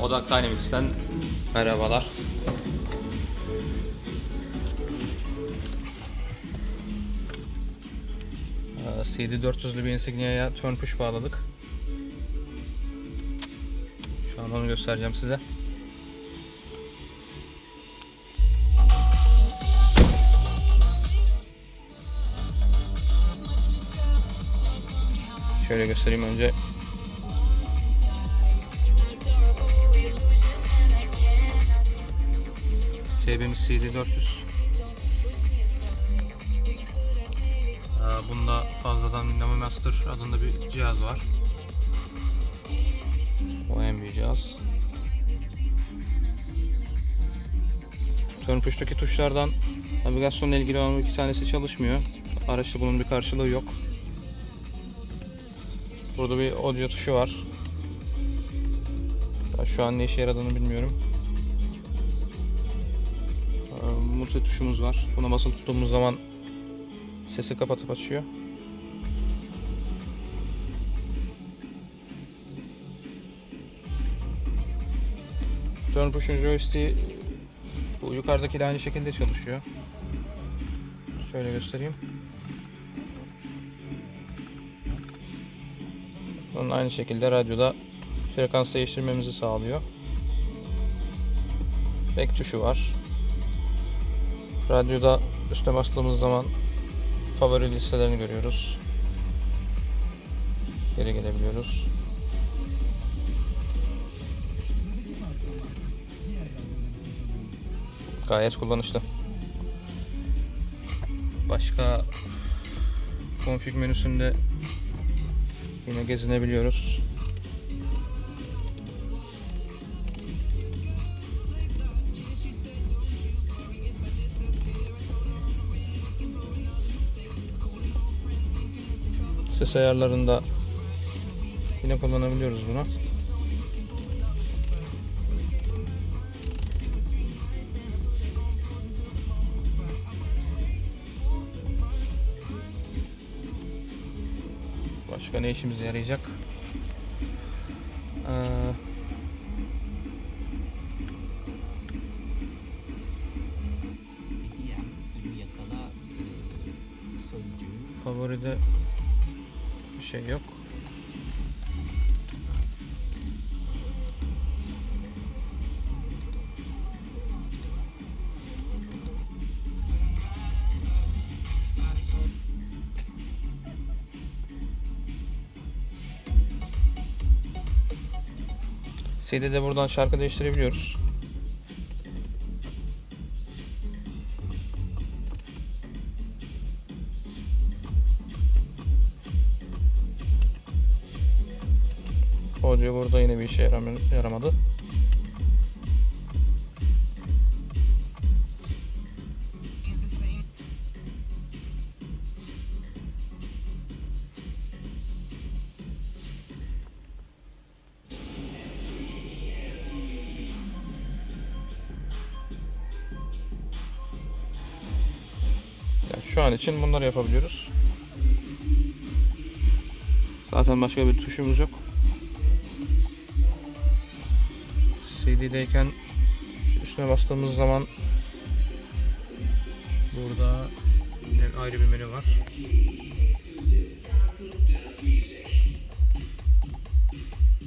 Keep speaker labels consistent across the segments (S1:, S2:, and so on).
S1: Odak Dynamics'ten merhabalar. Ee, CD400'lü bir Insignia'ya turn push bağladık. Şu an onu göstereceğim size. Şöyle göstereyim önce TB'miz CD400 Ee, Bunda fazladan Dinamo Master adında bir cihaz var. O en büyük cihaz. Turn push'taki tuşlardan navigasyonla ilgili olan iki tanesi çalışmıyor. Araçta bunun bir karşılığı yok. Burada bir audio tuşu var. Şu an ne işe yaradığını bilmiyorum. Multi tuşumuz var. Buna basılı tuttuğumuz zaman sesi kapatıp açıyor. Turn push'un joystick'i bu yukarıdakiyle aynı şekilde çalışıyor. Şöyle göstereyim. Bunun aynı şekilde radyoda frekans değiştirmemizi sağlıyor. Back tuşu var. Radyoda üstüne bastığımız zaman favori listelerini görüyoruz. Geri gelebiliyoruz. Gayet kullanışlı. Başka config menüsünde yine gezinebiliyoruz. Ses ayarlarında yine kullanabiliyoruz bunu. Başka ne işimize yarayacak? Ee,
S2: e,
S1: favoride bir şey yok. CD'de buradan şarkı değiştirebiliyoruz. Audio burada yine bir işe yaram- yaramadı. Şu an için bunları yapabiliyoruz. Zaten başka bir tuşumuz yok. CD'deyken üstüne bastığımız zaman burada ayrı bir menü var.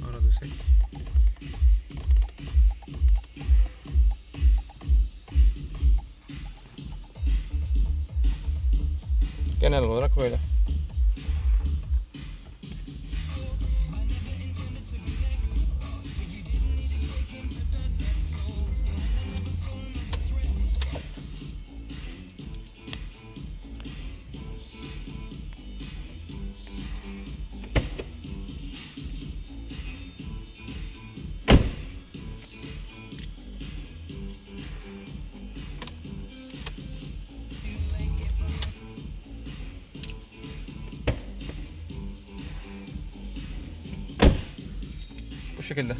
S1: Ara desek. Genel olarak böyle. şekilde.